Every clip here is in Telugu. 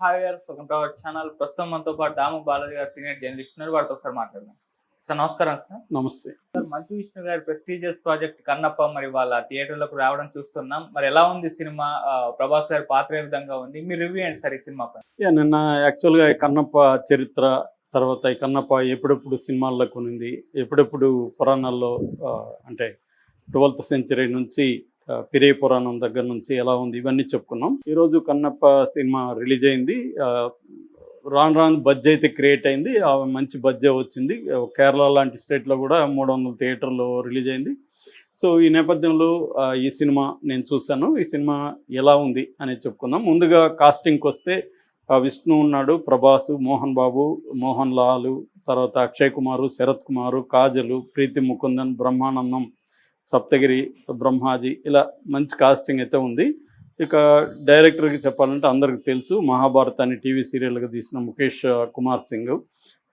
హాయ్ గారు వెల్కమ్ టు అవర్ ఛానల్ ప్రస్తుతం మనతో పాటు దాము బాలాజీ గారు సీనియర్ జర్నలిస్ట్ ఉన్నారు. వారితో ఒకసారి మాట్లాడదాం. సార్ నమస్కారం సార్. నమస్తే. సార్ మంచు విష్ణు గారి ప్రెస్టీజియస్ ప్రాజెక్ట్ కన్నప్ప మరి వాళ్ళ థియేటర్లకు రావడం చూస్తున్నాం. మరి ఎలా ఉంది సినిమా? ప్రభాస్ గారి పాత్ర ఏ విధంగా ఉంది? మీరు రివ్యూ ఏంటి సార్ ఈ సినిమా నిన్న యాక్చువల్గా కన్నప్ప చరిత్ర తర్వాత ఈ కన్నప్ప ఎప్పుడెప్పుడు సినిమాల్లో కొనింది ఎప్పుడెప్పుడు పురాణాల్లో అంటే ట్వెల్త్ సెంచరీ నుంచి పిరే పురాణం దగ్గర నుంచి ఎలా ఉంది ఇవన్నీ చెప్పుకున్నాం. ఈరోజు కన్నప్ప సినిమా రిలీజ్ అయింది. ఆ, రాను రాను బడ్జ్ అయితే క్రియేట్ అయింది. మంచి బడ్జే వచ్చింది. కేరళ లాంటి స్టేట్లో కూడా మూడు వందల థియేటర్లో రిలీజ్ అయింది. సో ఈ నేపథ్యంలో ఈ సినిమా నేను చూశాను. ఈ సినిమా ఎలా ఉంది అనేది చెప్పుకుందాం. ముందుగా కాస్టింగ్కి వస్తే విష్ణు ఉన్నాడు ప్రభాస్ మోహన్ బాబు మోహన్ లాల్ తర్వాత అక్షయ్ కుమారు శరత్ కుమారు కాజలు ప్రీతి ముకుందన్ బ్రహ్మానందం సప్తగిరి బ్రహ్మాజీ ఇలా మంచి కాస్టింగ్ అయితే ఉంది. ఇక డైరెక్టర్కి చెప్పాలంటే అందరికి తెలుసు మహాభారత్ అని టీవీ సీరియల్గా తీసిన ముఖేష్ కుమార్ సింగ్.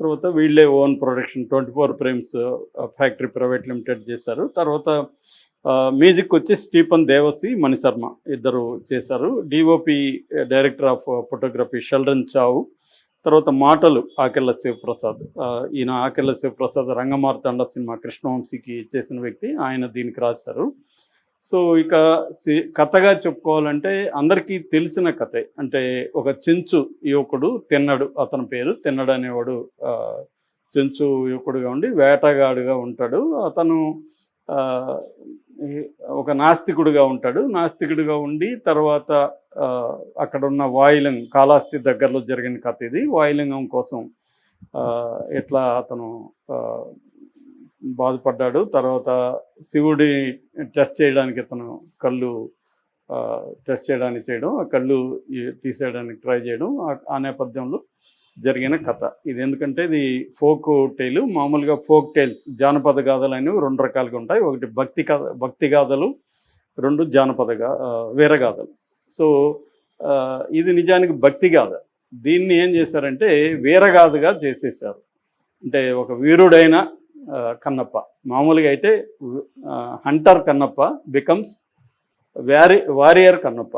తర్వాత వీళ్ళే own production twenty four frames factory private limited చేశారు. తర్వాత మ్యూజిక్ వచ్చి స్టీఫన్ దేవసి మణిశర్మ ఇద్దరు చేశారు. DOP director of photography Sheldon Chau తర్వాత మాటలు ఆకెళ్ళ శివప్రసాద్. ఈయన ఆకెళ్ళ శివప్రసాద్ రంగమార్తాండ సినిమా కృష్ణవంశీకి చేసిన వ్యక్తి ఆయన దీనికి రాశారు. సో ఇక సి- కథగా చెప్పుకోవాలంటే అందరికీ తెలిసిన కథే. అంటే ఒక చెంచు యువకుడు తిన్నడు అతని పేరు తిన్నడు అనేవాడు చెంచు యువకుడుగా ఉండి వేటగాడుగా ఉంటాడు. అతను ఒక నాస్తికుడుగా ఉంటాడు. నాస్తికుడుగా ఉండి తర్వాత అక్కడున్న అక్కడ ఉన్న కాళాస్తి దగ్గరలో జరిగిన కథ ఇది. వాయులింగం కోసం ఎట్లా అతను బాధపడ్డాడు. తర్వాత శివుడి టెస్ట్ చేయడానికి అతను కళ్ళు టెస్ట్ చేయడానికి చేయడం ఆ కళ్ళు తీసేయడానికి ట్రై చేయడం ఆ- ఆ నేపథ్యంలో జరిగిన కథ. ఇది ఎందుకంటే ఇది ఫోక్ టైలు. మామూలుగా ఫోక్ టైల్స్ జానపద గాథలు అనేవి రెండు రకాలుగా ఉంటాయి. ఒకటి భక్తి కథ భక్తి గాథలు రెండు జానపద గా వీరగాథలు సో ఇది నిజానికి భక్తి కాదు దీన్ని ఏం చేశారంటే వీరగాథగా చేసేసారు అంటే ఒక వీరుడైన కన్నప్ప. మామూలుగా అయితే hunter Kannappa becomes warri warrior Kannappa.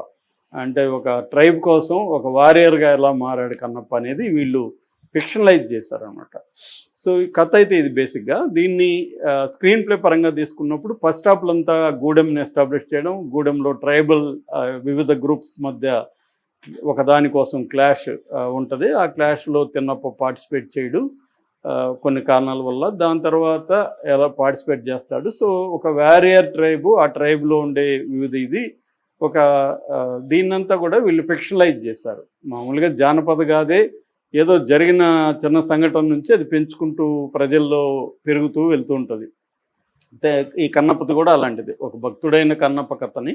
అంటే ఒక ట్రైబ్ కోసం ఒక వారియర్గా ఎలా మారాడు కన్నప్ప అనేది వీళ్ళు ఫిక్షనలైజ్ చేశారనమాట సో ఈ కథ అయితే ఇది బేసిక్గా. దీన్ని స్క్రీన్ ప్లే పరంగా తీసుకున్నప్పుడు ఫస్ట్ హాఫ్లంతా గూడెంని ఎస్టాబ్లిష్ చేయడం గూడెంలో ట్రైబల్ వివిధ గ్రూప్స్ మధ్య ఒకదానికోసం క్లాష్ ఉంటుంది. ఆ క్లాష్లో తిన్నప్ప పార్టిసిపేట్ చేయడు. కొన్ని కారణాల వల్ల. దాని తర్వాత ఎలా పార్టిసిపేట్ చేస్తాడు. సో ఒక వారియర్ ట్రైబు ఆ ట్రైబ్లో ఉండే వివిధ ఇది. ఒక దీన్నంతా కూడా వీళ్ళు ఫిక్షనలైజ్ చేశారు. మామూలుగా జానపద గాదే ఏదో జరిగిన చిన్న సంఘటన నుంచి అది పెంచుకుంటూ ప్రజల్లో పెరుగుతూ వెళ్తూ ఉంటుంది. ఈ కన్నప్పది కూడా అలాంటిది. ఒక భక్తుడైన కన్నప్ప కథని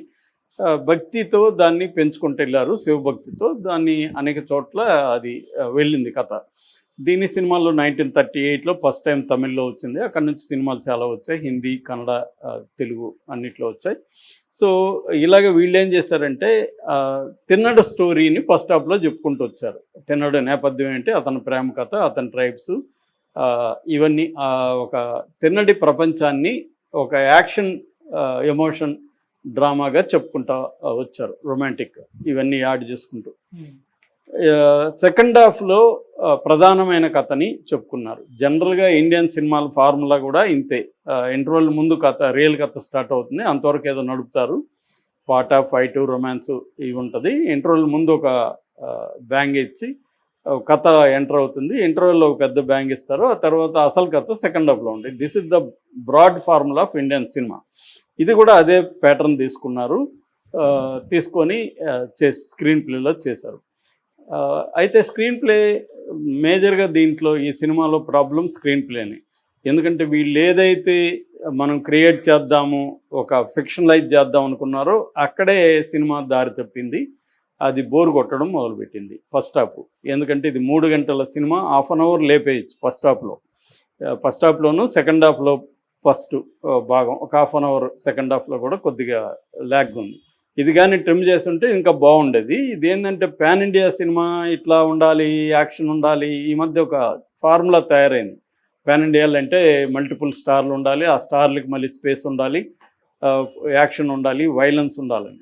భక్తితో దాన్ని పెంచుకుంటూ వెళ్ళారు. శివభక్తితో దాన్ని అనేక చోట్ల అది వెళ్ళింది కథ. దీని సినిమాల్లో నైన్టీన్ థర్టీ ఎయిట్లో ఫస్ట్ టైం తమిళ్ళో వచ్చింది. అక్కడ నుంచి సినిమాలు చాలా వచ్చాయి. హిందీ కన్నడ తెలుగు అన్నిట్లో వచ్చాయి. సో ఇలాగ వీళ్ళు ఏం చేశారంటే తిన్నడు స్టోరీని ఫస్ట్ హాఫ్లో చెప్పుకుంటూ వచ్చారు. తిన్నడు నేపథ్యం ఏంటి అతని ప్రేమ కథ అతని ట్రైబ్స్ ఇవన్నీ ఒక తిన్నడి ప్రపంచాన్ని ఒక యాక్షన్ ఎమోషన్ డ్రామాగా చెప్పుకుంటా వచ్చారు. రొమాంటిక్ ఇవన్నీ యాడ్ చేసుకుంటూ. సెకండ్ హాఫ్లో ప్రధానమైన కథని చెప్పుకున్నారు. జనరల్గా ఇండియన్ సినిమాల ఫార్ములా కూడా ఇంతే. ఇంటర్వల్ ముందు కథ రియల్ కథ స్టార్ట్ అవుతుంది. అంతవరకు ఏదో నడుపుతారు. పాట ఫైట్ రొమాన్స్ ఇవి ఉంటుంది. ఇంటర్వల్ ముందు ఒక బ్యాంగ్ ఇచ్చి కథ ఎంటర్ అవుతుంది. ఇంటర్వెల్లో ఒక పెద్ద బ్యాంగ్ ఇస్తారు. ఆ తర్వాత అసలు కథ సెకండ్ హాఫ్లో ఉంది. This is the broad formula of Indian cinema ఇది కూడా అదే ప్యాటర్న్ తీసుకున్నారు. తీసుకొని చే స్క్రీన్ ప్లేలో చేశారు. అయితే స్క్రీన్ ప్లే మేజర్గా దీంట్లో ఈ సినిమాలో ప్రాబ్లం స్క్రీన్ ప్లేని. ఎందుకంటే వీళ్ళు ఏదైతే మనం క్రియేట్ చేద్దాము ఒక ఫిక్షనలైజ్ చేద్దాం అనుకున్నారో అక్కడే సినిమా దారి తప్పింది. అది బోర్ కొట్టడం మొదలుపెట్టింది ఫస్ట్ హాఫ్. ఎందుకంటే ఇది మూడు గంటల సినిమా హాఫ్ అన్ అవర్ లేపేయచ్చు ఫస్ట్ హాఫ్లో. ఫస్ట్ హాఫ్లోను సెకండ్ హాఫ్లో ఫస్ట్ భాగం ఒక హాఫ్ అన్ అవర్ సెకండ్ హాఫ్లో కూడా కొద్దిగా ల్యాగ్ ఉంది. ఇది కానీ ట్రిమ్ చేస్తుంటే ఇంకా బాగుండేది. ఇది ఏంటంటే పాన్ ఇండియా సినిమా ఇట్లా ఉండాలి యాక్షన్ ఉండాలి ఈ మధ్య ఒక ఫార్ములా తయారైంది. పాన్ ఇండియాలు అంటే మల్టిపుల్ స్టార్లు ఉండాలి ఆ స్టార్లకి మళ్ళీ స్పేస్ ఉండాలి యాక్షన్ ఉండాలి వైలెన్స్ ఉండాలని.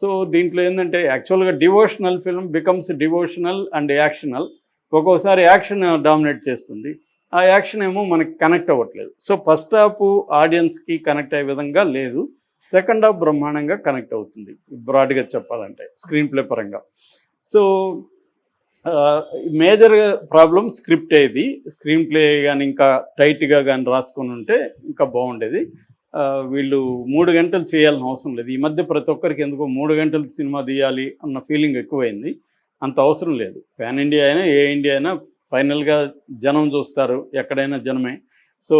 సో దీంట్లో ఏంటంటే యాక్చువల్గా devotional film becomes devotional and actional. ఒక్కోసారి యాక్షన్ డామినేట్ చేస్తుంది. ఆ యాక్షన్ ఏమో మనకి కనెక్ట్ అవ్వట్లేదు. సో ఫస్ట్ హాఫ్ ఆడియన్స్కి కనెక్ట్ అయ్యే విధంగా లేదు. సెకండ్ హాఫ్ బ్రహ్మాండంగా కనెక్ట్ అవుతుంది. బ్రాడ్గా చెప్పాలంటే స్క్రీన్ ప్లే పరంగా. సో మేజర్ ప్రాబ్లం స్క్రిప్ట్ ఏది స్క్రీన్ ప్లే కానీ ఇంకా టైట్గా కానీ రాసుకొని ఉంటే ఇంకా బాగుండేది. వీళ్ళు మూడు గంటలు చేయాలని అవసరం లేదు. ఈ మధ్య ప్రతి ఒక్కరికి ఎందుకో మూడు గంటలు సినిమా తీయాలి అన్న ఫీలింగ్ ఎక్కువైంది. అంత అవసరం లేదు. పాన్ ఇండియా అయినా ఏ ఇండియా అయినా ఫైనల్గా జనం చూస్తారు ఎక్కడైనా జనమే. సో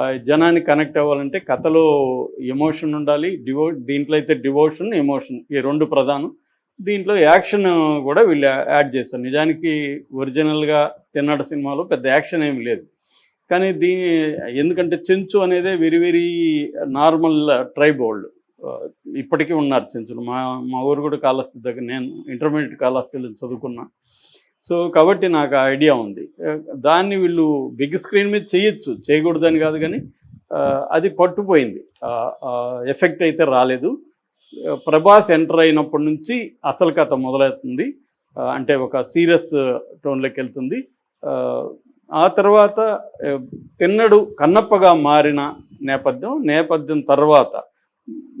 ఆ జనాన్ని కనెక్ట్ అవ్వాలంటే కథలో ఎమోషన్ ఉండాలి డివో దీంట్లో అయితే డివోషన్ ఎమోషన్ ఈ రెండు ప్రధానం. దీంట్లో యాక్షన్ కూడా వీళ్ళు యాడ్ చేస్తారు. నిజానికి ఒరిజినల్గా తిన్నాడు సినిమాలో పెద్ద యాక్షన్ ఏమి లేదు. కానీ దీని ఎందుకంటే చెంచు అనేదే వెరీ వెరీ నార్మల్ ట్రైబ్ వాళ్ళు. ఇప్పటికీ ఉన్నారు చెంచులు. మా మా ఊరు కూడా కాళహస్తి దగ్గర నేను ఇంటర్మీడియట్ కాళహస్తిలో చదువుకున్నా. సో కాబట్టి నాకు ఆ ఐడియా ఉంది. దాన్ని వీళ్ళు బిగ్ స్క్రీన్ మీద చేయొచ్చు చేయకూడదని కాదు కానీ అది పట్టుపోయింది. ఎఫెక్ట్ అయితే రాలేదు. ప్రభాస్ ఎంటర్ అయినప్పటి నుంచి అసలు కథ మొదలవుతుంది. అంటే ఒక సీరియస్ టోన్లోకి వెళ్తుంది. ఆ, తర్వాత తిన్నడు కన్నప్పగా మారిన నేపథ్యం నేపథ్యం తర్వాత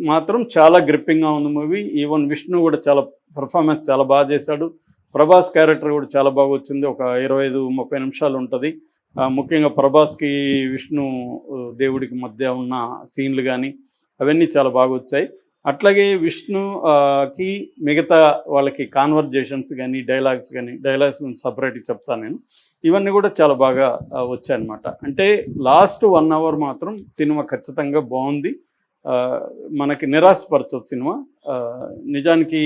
మాత్రం చాలా గ్రిప్పింగ్గా ఉంది మూవీ. ఈవెన్ విష్ణు కూడా చాలా పర్ఫార్మెన్స్ చాలా బాగా చేశాడు. ప్రభాస్ క్యారెక్టర్ కూడా చాలా బాగా వచ్చింది ఒక ఇరవై ఐదు ముప్పై నిమిషాలు ఉంటుంది. ముఖ్యంగా ప్రభాస్కి విష్ణు దేవుడికి మధ్య ఉన్న సీన్లు కానీ అవన్నీ చాలా బాగా వచ్చాయి అట్లాగే విష్ణుకి మిగతా వాళ్ళకి కాన్వర్జేషన్స్ కానీ డైలాగ్స్ కానీ డైలాగ్స్ గురించి సపరేట్గా చెప్తాను నేను. ఇవన్నీ కూడా చాలా బాగా వచ్చాయన్నమాట. అంటే లాస్ట్ వన్ అవర్ మాత్రం సినిమా ఖచ్చితంగా బాగుంది. మనకి నిరాశపరచదు సినిమా. నిజానికి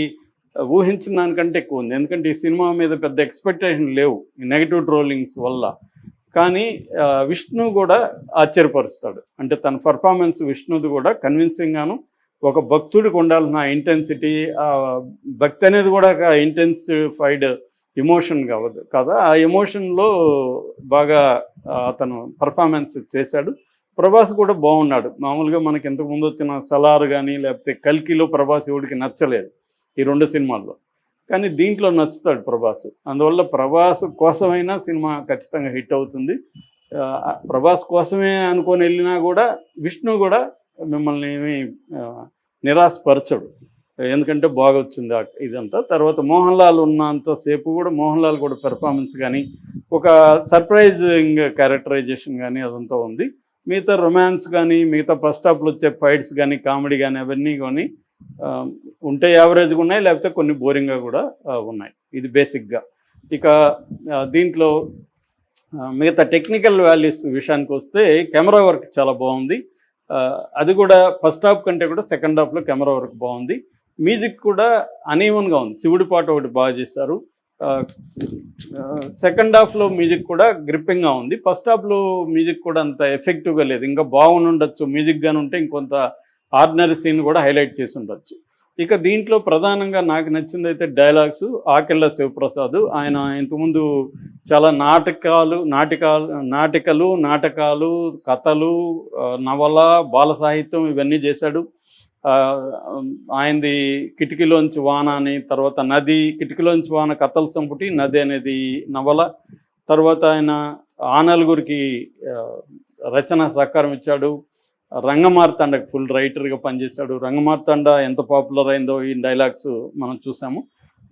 ఊహించిన దానికంటే ఎక్కువ ఉంది. ఎందుకంటే ఈ సినిమా మీద పెద్ద ఎక్స్పెక్టేషన్ లేవు నెగిటివ్ ట్రోలింగ్స్ వల్ల. కానీ విష్ణు కూడా ఆశ్చర్యపరుస్తాడు. అంటే తన పర్ఫార్మెన్స్ విష్ణుది కూడా కన్విన్సింగ్గాను ఒక భక్తుడికి ఉండాల్సిన ఇంటెన్సిటీ భక్తి అనేది కూడా ఒక ఇంటెన్సిఫైడ్ ఎమోషన్ కావద్దు కదా? ఆ ఎమోషన్లో బాగా అతను పర్ఫార్మెన్స్ చేశాడు. ప్రభాస్ కూడా బాగున్నాడు. మామూలుగా మనకి ఇంతకు ముందు వచ్చిన సలార్ కానీ లేకపోతే కల్కిలో ప్రభాస్ ఎవడికి నచ్చలేదు. ఈ రెండు సినిమాల్లో. కానీ దీంట్లో నచ్చుతాడు ప్రభాస్. అందువల్ల ప్రభాస్ కోసమైనా సినిమా ఖచ్చితంగా హిట్ అవుతుంది. ప్రభాస్ కోసమే అనుకొని వెళ్ళినా కూడా విష్ణు కూడా మిమ్మల్ని ఏమి నిరాశపరచడు. ఎందుకంటే బాగా వచ్చింది ఆ ఇదంతా. తర్వాత మోహన్ లాల్ ఉన్నంతసేపు కూడా మోహన్ లాల్ కూడా పెర్ఫార్మెన్స్ కానీ ఒక సర్ప్రైజింగ్ క్యారెక్టరైజేషన్ కానీ అదంతా ఉంది. మిగతా రొమాన్స్ కానీ మిగతా ఫస్ట్ హాఫ్లో వచ్చే ఫైట్స్ కానీ కామెడీ కానీ అవన్నీ కానీ ఉంటే యావరేజ్గా ఉన్నాయి లేకపోతే కొన్ని బోరింగ్గా కూడా ఉన్నాయి. ఇది బేసిక్గా. ఇక దీంట్లో మిగతా టెక్నికల్ వాల్యూస్ విషయానికి వస్తే కెమెరా వర్క్ చాలా బాగుంది. అది కూడా ఫస్ట్ హాఫ్ కంటే కూడా సెకండ్ హాఫ్లో కెమెరా వర్క్ బాగుంది. మ్యూజిక్ కూడా అనీవన్గా ఉంది. శివుడి పాట ఒకటి బాగా చేశారు. సెకండ్ హాఫ్లో మ్యూజిక్ కూడా గ్రిప్పింగ్గా ఉంది. ఫస్ట్ హాఫ్లో మ్యూజిక్ కూడా అంత ఎఫెక్టివ్గా లేదు. ఇంకా బాగుండొచ్చు. మ్యూజిక్ గాని ఉంటే ఇంకొంత ఆర్డినరీ సీన్ కూడా హైలైట్ చేసి ఉండొచ్చు. ఇక దీంట్లో ప్రధానంగా నాకు నచ్చింది అయితే డైలాగ్స్ ఆకెళ్ళ శివప్రసాద్. ఆయన ఇంతకుముందు చాలా నాటకాలు నాటకాలు నాటికలు నాటకాలు కథలు నవల బాల సాహిత్యం ఇవన్నీ చేశాడు. ఆయనది కిటికీలోంచి వాన అని తర్వాత నది కిటికీలోంచి వాన కథల సంపుటి నది అనేది నవల. తర్వాత ఆయన ఆనలుగురికి రచన సహకారం ఇచ్చాడు. రంగమార్తాండకు ఫుల్ రైటర్గా పనిచేశాడు. రంగమార్తాండ ఎంత పాపులర్ అయిందో ఈ డైలాగ్స్ మనం చూసాము.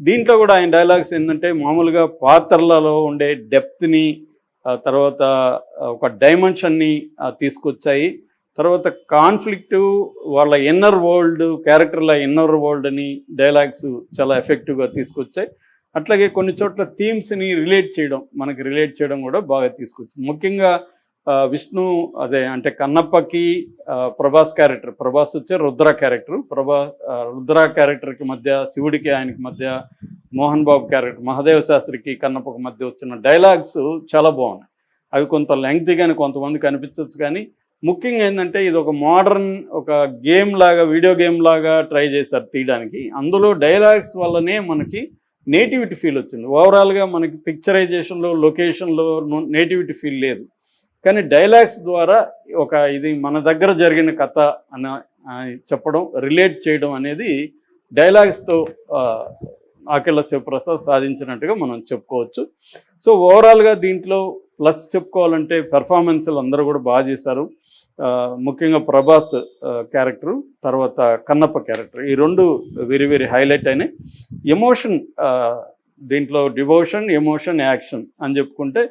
దీంట్లో కూడా ఆయన డైలాగ్స్ ఏంటంటే మామూలుగా పాత్రలలో ఉండే డెప్త్ని తర్వాత ఒక డైమెన్షన్ని తీసుకొచ్చాయి. తర్వాత కాన్ఫ్లిక్ట్ వాళ్ళ ఇన్నర్ వరల్డ్ క్యారెక్టర్ల ఇన్నర్ వరల్డ్ని డైలాగ్స్ చాలా ఎఫెక్టివ్గా తీసుకొచ్చాయి. అట్లాగే కొన్ని చోట్ల థీమ్స్ని రిలేట్ చేయడం మనకి రిలేట్ చేయడం కూడా బాగా తీసుకొచ్చింది. ముఖ్యంగా విష్ణు అదే అంటే కన్నప్పకి ప్రభాస్ క్యారెక్టర్ ప్రభాస్ వచ్చే రుద్ర క్యారెక్టర్ ప్రభా రుద్ర క్యారెక్టర్కి మధ్య శివుడికి ఆయనకి మధ్య మోహన్ బాబు క్యారెక్టర్ మహాదేవ శాస్త్రికి కన్నప్పకి మధ్య వచ్చిన డైలాగ్స్ చాలా బాగున్నాయి. అవి కొంత లెంగ్తీగానే కొంతమందికి అనిపించవచ్చు కానీ ముఖ్యంగా ఏంటంటే ఇది ఒక మోడర్న్ ఒక గేమ్ లాగా వీడియో గేమ్ లాగా ట్రై చేశారు తీయడానికి. అందులో డైలాగ్స్ వల్లనే మనకి నేటివిటీ ఫీల్ వచ్చింది. ఓవరాల్గా మనకి పిక్చరైజేషన్లో లొకేషన్లో నేటివిటీ ఫీల్ లేదు. కానీ డైలాగ్స్ ద్వారా ఒక ఇది మన దగ్గర జరిగిన కథ అని చెప్పడం రిలేట్ చేయడం అనేది డైలాగ్స్తో ఆకెళ్ళ శివప్రసాద్ సాధించినట్టుగా మనం చెప్పుకోవచ్చు. సో ఓవరాల్గా దీంట్లో ప్లస్ చెప్పుకోవాలంటే పెర్ఫార్మెన్స్లు అందరూ కూడా బాగా చేశారు. ముఖ్యంగా ప్రభాస్ క్యారెక్టర్ తర్వాత కన్నప్ప క్యారెక్టర్ ఈ రెండు వెరీ వెరీ హైలైట్ అయినాయి. ఎమోషన్ దీంట్లో డివోషన్ ఎమోషన్ యాక్షన్ అని చెప్పుకుంటే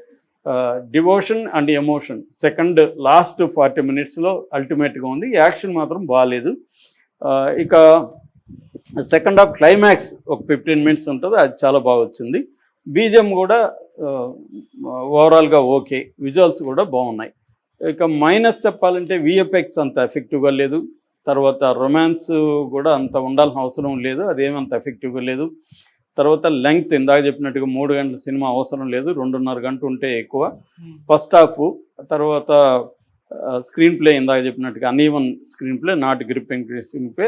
devotion and emotion. Second last forty మినిట్స్లో అల్టిమేట్గా ఉంది. యాక్షన్ మాత్రం బాగాలేదు ఇక సెకండ్ హాఫ్ క్లైమాక్స్ ఒక ఫిఫ్టీన్ మినిట్స్ ఉంటుంది. అది చాలా బాగా వచ్చింది. బీజం కూడా ఓవరాల్గా ఓకే. విజువల్స్ కూడా బాగున్నాయి. ఇక మైనస్ చెప్పాలంటే విఎఫ్ఎక్స్ అంత ఎఫెక్టివ్గా లేదు. తర్వాత రొమాన్స్ కూడా అంత ఉండాల్సిన అవసరం లేదు. అదేమంత ఎఫెక్టివ్గా లేదు. తర్వాత లెంగ్త్ ఇందాక చెప్పినట్టుగా మూడు గంటల సినిమా అవసరం లేదు రెండున్నర గంట ఉంటే ఎక్కువ. ఫస్ట్ హాఫ్ తర్వాత స్క్రీన్ ప్లే ఇందాక చెప్పినట్టుగా uneven screenplay not gripping screenplay